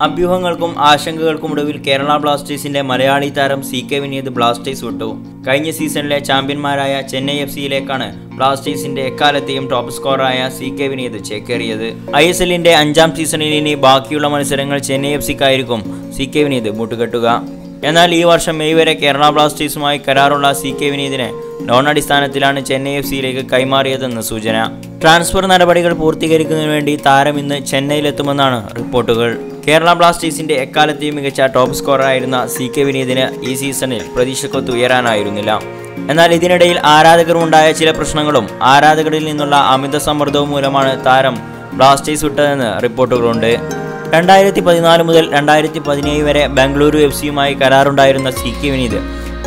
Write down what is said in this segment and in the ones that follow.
അഭ്യൂഹങ്ങൾക്കും ആശങ്കകൾക്കും ഒടുവിൽ കേരള ബ്ലാസ്റ്റേഴ്സിന്റെ മലയാളി താരം സി കെ വിനീത് ബ്ലാസ്റ്റേഴ്സ് വിട്ടു. കഴിഞ്ഞ സീസണിലെ ചാമ്പ്യന്മാരായ ചെന്നൈ എഫ് സിയിലേക്കാണ് ബ്ലാസ്റ്റേഴ്സിന്റെ എക്കാലത്തെയും ടോപ്പ് സ്കോറായ സി കെ വിനീത് ചേക്കേറിയത്. ഐ എസ് എല്ലിന്റെ അഞ്ചാം സീസണിൽ ഇനി ബാക്കിയുള്ള മത്സരങ്ങൾ ചെന്നൈ എഫ് സിക്കായിരിക്കും സി കെ വിനീത് മുട്ടുകെട്ടുക. എന്നാൽ ഈ വർഷം മെയ് വരെ കേരള ബ്ലാസ്റ്റേഴ്സുമായി കരാറുള്ള സി കെ വിനീതിനെ ലോൺ അടിസ്ഥാനത്തിലാണ് ചെന്നൈ എഫ് സിയിലേക്ക് കൈമാറിയതെന്ന് സൂചന. ട്രാൻസ്ഫർ നടപടികൾ പൂർത്തീകരിക്കുന്നതിന് വേണ്ടി താരം ഇന്ന് ചെന്നൈയിലെത്തുമെന്നാണ് റിപ്പോർട്ടുകൾ. കേരള ബ്ലാസ്റ്റേഴ്സിന്റെ എക്കാലത്തെയും മികച്ച ടോപ്പ് സ്കോറായിരുന്ന സി കെ വിനീതിന് ഈ സീസണിൽ പ്രതീക്ഷക്കൊത്ത് ഉയരാനായിരുന്നില്ല. എന്നാൽ ഇതിനിടയിൽ ആരാധകരുണ്ടായ ചില പ്രശ്നങ്ങളും ആരാധകരിൽ നിന്നുള്ള അമിത സമ്മർദ്ദവും മൂലമാണ് താരം ബ്ലാസ്റ്റേഴ്സ് വിട്ടതെന്ന് റിപ്പോർട്ടുകളുണ്ട്. രണ്ടായിരത്തി പതിനാല് മുതൽ രണ്ടായിരത്തി പതിനേഴ് വരെ ബംഗളൂരു എഫ് സിയുമായി കരാറുണ്ടായിരുന്ന സി കെ വിനീത്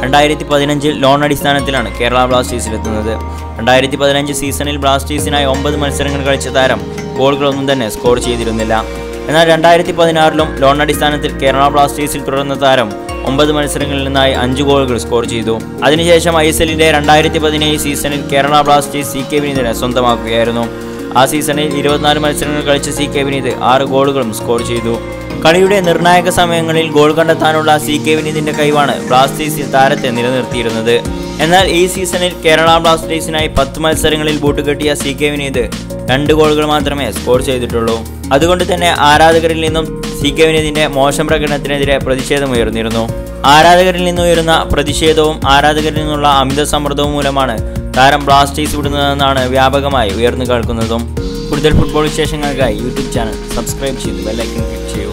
രണ്ടായിരത്തി പതിനഞ്ചിൽ ലോൺ അടിസ്ഥാനത്തിലാണ് കേരള ബ്ലാസ്റ്റേഴ്സിലെത്തുന്നത്. രണ്ടായിരത്തി പതിനഞ്ച് സീസണിൽ ബ്ലാസ്റ്റേഴ്സിനായി ഒമ്പത് മത്സരങ്ങൾ കളിച്ച താരം ഗോളുകളൊന്നും തന്നെ സ്കോർ ചെയ്തിരുന്നില്ല. എന്നാൽ രണ്ടായിരത്തി പതിനാറിലും ലോൺ അടിസ്ഥാനത്തിൽ കേരള ബ്ലാസ്റ്റേഴ്സിൽ തുടർന്ന താരം ഒമ്പത് മത്സരങ്ങളിൽ നിന്നായി അഞ്ച് ഗോളുകൾ സ്കോർ ചെയ്തു. അതിനുശേഷം ഐ എസ് എല്ലിന്റെ രണ്ടായിരത്തി പതിനേഴ് സീസണിൽ കേരള ബ്ലാസ്റ്റേഴ്സ് സി കെ വിനീതിനെ സ്വന്തമാക്കുകയായിരുന്നു. ആ സീസണിൽ ഇരുപത്തിനാല് മത്സരങ്ങൾ കളിച്ച സി കെ വിനീത് ആറ് ഗോളുകളും സ്കോർ ചെയ്തു. കളിയുടെ നിർണായക സമയങ്ങളിൽ ഗോൾ കണ്ടെത്താനുള്ള സി കെ വിനീതിന്റെ കഴിവാണ് ബ്ലാസ്റ്റേഴ്സിൽ താരത്തെ നിലനിർത്തിയിരുന്നത്. എന്നാൽ ഈ സീസണിൽ കേരള ബ്ലാസ്റ്റേഴ്സിനായി പത്ത് മത്സരങ്ങളിൽ ബൂട്ട് കെട്ടിയ സി കെ വിനീത് രണ്ട് ഗോളുകൾ മാത്രമേ സ്കോർ ചെയ്തിട്ടുള്ളൂ. അതുകൊണ്ട് തന്നെ ആരാധകരിൽ നിന്നും സി കെ വിനീതിന്റെ മോശം പ്രകടനത്തിനെതിരെ പ്രതിഷേധം പ്രതിഷേധമുയർന്നിരുന്നു ആരാധകരിൽ നിന്നുയരുന്ന പ്രതിഷേധവും ആരാധകരിൽ നിന്നുള്ള അമിത സമ്മർദ്ദവും മൂലമാണ് താരം ബ്ലാസ്റ്റേഴ്സ് വിടുന്നതെന്നാണ് വ്യാപകമായി ഉയർന്നു കേൾക്കുന്നതും. കൂടുതൽ ഫുട്ബോൾ വിശേഷങ്ങൾക്കായി യൂട്യൂബ് ചാനൽ സബ്സ്ക്രൈബ് ചെയ്ത് ബെല്ലൈക്കൻ ക്ലിക്ക് ചെയ്യൂ.